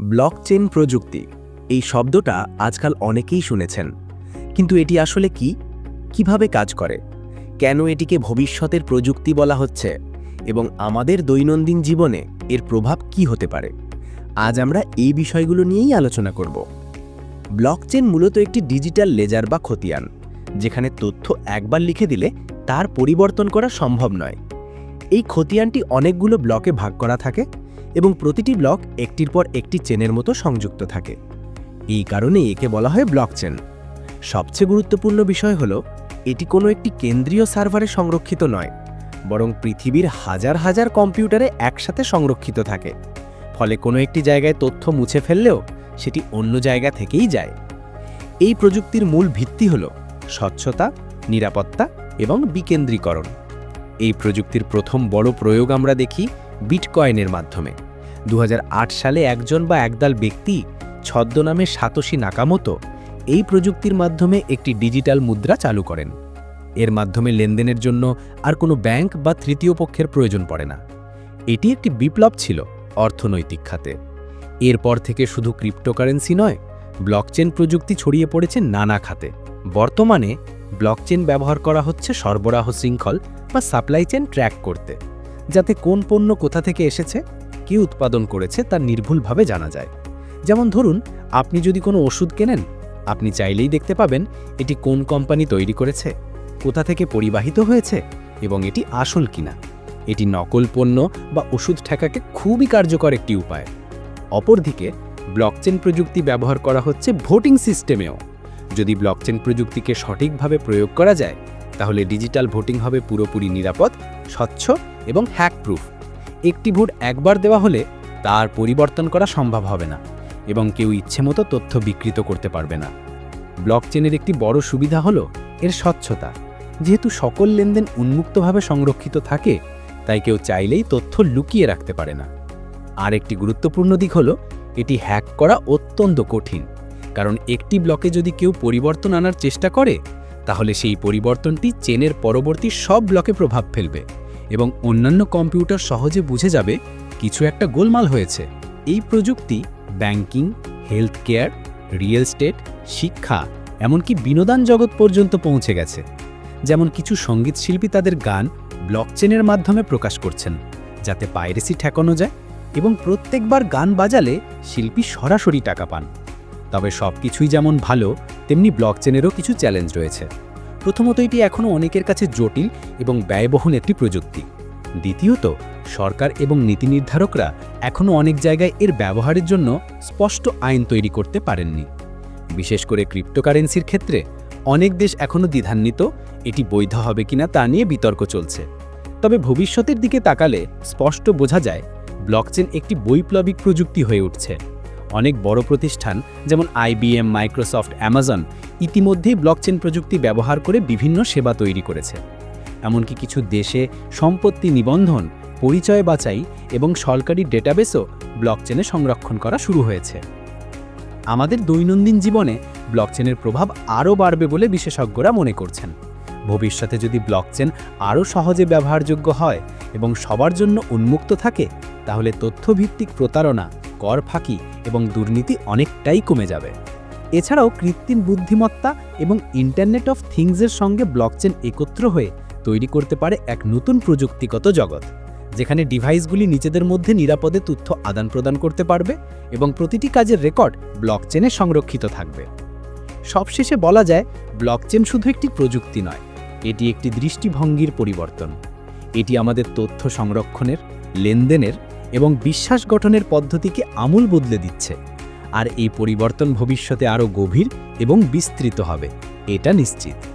Blockchain প্রযুক্তি। এই শব্দটা আজকাল অনেকেই শুনেছেন। কিন্তু এটি আসলে কি? কীভাবে কাজ করে? কেন এটিকে ভবিষ্যতের প্রযুক্তি বলা হচ্ছে? এবং আমাদের দৈনন্দিন জীবনে এর প্রভাব কি হতে পারে? আজ আমরা এই বিষয়গুলো নিয়েই আলোচনা করব। ব্লকচেন মূলত একটি ডিজিটাল লেজার বা খতিয়ান, যেখানে তথ্য একবার লিখে দিলে তার পরিবর্তন করা সম্ভব নয়। এই খতিয়ানটি অনেকগুলো ব্লকে ভাগ করা থাকে এবং প্রতিটি ব্লক একটির পর একটি চেনের মতো সংযুক্ত থাকে। এই কারণে একে বলা হয় ব্লক চেন। সবচেয়ে গুরুত্বপূর্ণ বিষয় হল, এটি কোনো একটি কেন্দ্রীয় সার্ভারে সংরক্ষিত নয়, বরং পৃথিবীর হাজার হাজার কম্পিউটারে একসাথে সংরক্ষিত থাকে। ফলে কোনো একটি জায়গায় তথ্য মুছে ফেললেও সেটি অন্য জায়গা থেকেই যায়। এই প্রযুক্তির মূল ভিত্তি হল স্বচ্ছতা, নিরাপত্তা এবং বিকেন্দ্রীকরণ। এই প্রযুক্তির প্রথম বড় প্রয়োগ আমরা দেখি বিটকয়েনের মাধ্যমে। দু হাজার আট সালে একজন বা একদল ব্যক্তি ছদ্মনামে সাতোশি নাকামতো এই প্রযুক্তির মাধ্যমে একটি ডিজিটাল মুদ্রা চালু করেন। এর মাধ্যমে লেনদেনের জন্য আর কোনো ব্যাংক বা তৃতীয় পক্ষের প্রয়োজন পড়ে না। এটি একটি বিপ্লব ছিল অর্থনৈতিক খাতে। এরপর থেকে শুধু ক্রিপ্টোকারেন্সি নয়, ব্লকচেন প্রযুক্তি ছড়িয়ে পড়েছে নানা খাতে। বর্তমানে ব্লকচেন ব্যবহার করা হচ্ছে সরবরাহ শৃঙ্খল বা সাপ্লাই চেন ট্র্যাক করতে, যাতে কোন পণ্য কোথা থেকে এসেছে কে উৎপাদন করেছে তা নির্ভুলভাবে জানা যায়। যেমন ধরুন, আপনি যদি কোনো ওষুধ কেনেন, আপনি চাইলেই দেখতে পাবেন এটি কোন কোম্পানি তৈরি করেছে, কোথা থেকে পরিবাহিত হয়েছে এবং এটি আসল কিনা। এটি নকল পণ্য বা ওষুধ ঠেকাকে খুবই কার্যকর একটি উপায়। অপরদিকে, ব্লকচেন প্রযুক্তি ব্যবহার করা হচ্ছে ভোটিং সিস্টেমেও। যদি ব্লকচেন প্রযুক্তিকে সঠিকভাবে প্রয়োগ করা যায়, তাহলে ডিজিটাল ভোটিং হবে পুরোপুরি নিরাপদ, স্বচ্ছ এবং হ্যাক প্রুফ একটি ভোট একবার দেওয়া হলে তার পরিবর্তন করা সম্ভব হবে না এবং কেউ ইচ্ছেমতো তথ্য বিকৃত করতে পারবে না। ব্লকচেনের একটি বড় সুবিধা হল এর স্বচ্ছতা। যেহেতু সকল লেনদেন উন্মুক্তভাবে সংরক্ষিত থাকে, তাই কেউ চাইলেই তথ্য লুকিয়ে রাখতে পারে না। আর একটি গুরুত্বপূর্ণ দিক হল এটি হ্যাক করা অত্যন্ত কঠিন, কারণ একটি ব্লকে যদি কেউ পরিবর্তন আনার চেষ্টা করে, তাহলে সেই পরিবর্তনটি চেনের পরবর্তী সব ব্লকে প্রভাব ফেলবে। এবং অন্যান্য কম্পিউটার সহজে বুঝে যাবে কিছু একটা গোলমাল হয়েছে। এই প্রযুক্তি banking health care real estate, শিক্ষা, এমনকি বিনোদন জগৎ পর্যন্ত পৌঁছে গেছে। যেমন কিছু সংগীত শিল্পী তাদের গান ব্লকচেনের মাধ্যমে প্রকাশ করছেন, যাতে পাইরেসি ঠেকানো যায় এবং প্রত্যেকবার গান বাজালে শিল্পী সরাসরি টাকা পান। তবে সব কিছুই যেমন ভালো, তেমনি ব্লকচেনেরও কিছু চ্যালেঞ্জ রয়েছে। প্রথমত এটি এখনও অনেকের কাছে জটিল এবং ব্যয়বহুল একটি প্রযুক্তি। দ্বিতীয়ত, সরকার এবং নীতি নির্ধারকরা এখনও অনেক জায়গায় এর ব্যবহারের জন্য স্পষ্ট আইন তৈরি করতে পারেননি। বিশেষ করে ক্রিপ্টোকারেন্সির ক্ষেত্রে অনেক দেশ এখনও দ্বিধান্বিত, এটি বৈধ হবে কিনা তা নিয়ে বিতর্ক চলছে। তবে ভবিষ্যতের দিকে তাকালে স্পষ্ট বোঝা যায়, ব্লকচেন একটি বৈপ্লবিক প্রযুক্তি হয়ে উঠছে। অনেক বড় প্রতিষ্ঠান, যেমন আইবিএম মাইক্রোসফট, অ্যামাজন, ইতিমধ্যেই ব্লকচেন প্রযুক্তি ব্যবহার করে বিভিন্ন সেবা তৈরি করেছে। এমনকি কিছু দেশে সম্পত্তি নিবন্ধন, পরিচয় বাছাই এবং সরকারি ডেটাবেসও ব্লকচেনে সংরক্ষণ করা শুরু হয়েছে। আমাদের দৈনন্দিন জীবনে ব্লকচেনের প্রভাব আরও বাড়বে বলে বিশেষজ্ঞরা মনে করছেন। ভবিষ্যতে যদি ব্লকচেন আরও সহজে ব্যবহারযোগ্য হয় এবং সবার জন্য উন্মুক্ত থাকে, তাহলে তথ্যভিত্তিক প্রতারণা কর ফাঁকি এবং দুর্নীতি অনেকটাই কমে যাবে। এছাড়াও কৃত্রিম বুদ্ধিমত্তা এবং ইন্টারনেট অফ থিংসের সঙ্গে ব্লকচেন একত্র হয়ে তৈরি করতে পারে এক নতুন প্রযুক্তিগত জগৎ, যেখানে ডিভাইসগুলি নিজেদের মধ্যে নিরাপদে তথ্য আদান প্রদান করতে পারবে এবং প্রতিটি কাজের রেকর্ড ব্লকচেনে সংরক্ষিত থাকবে। সবশেষে বলা যায় ব্লকচেন শুধু একটি প্রযুক্তি নয়, এটি একটি দৃষ্টিভঙ্গির পরিবর্তন। এটি আমাদের তথ্য সংরক্ষণের, লেনদেনের এবং বিশ্বাস গঠনের পদ্ধতিকে আমূল বদলে দিচ্ছে। আর এই পরিবর্তন ভবিষ্যতে আরও গভীর এবং বিস্তৃত হবে, এটা নিশ্চিত।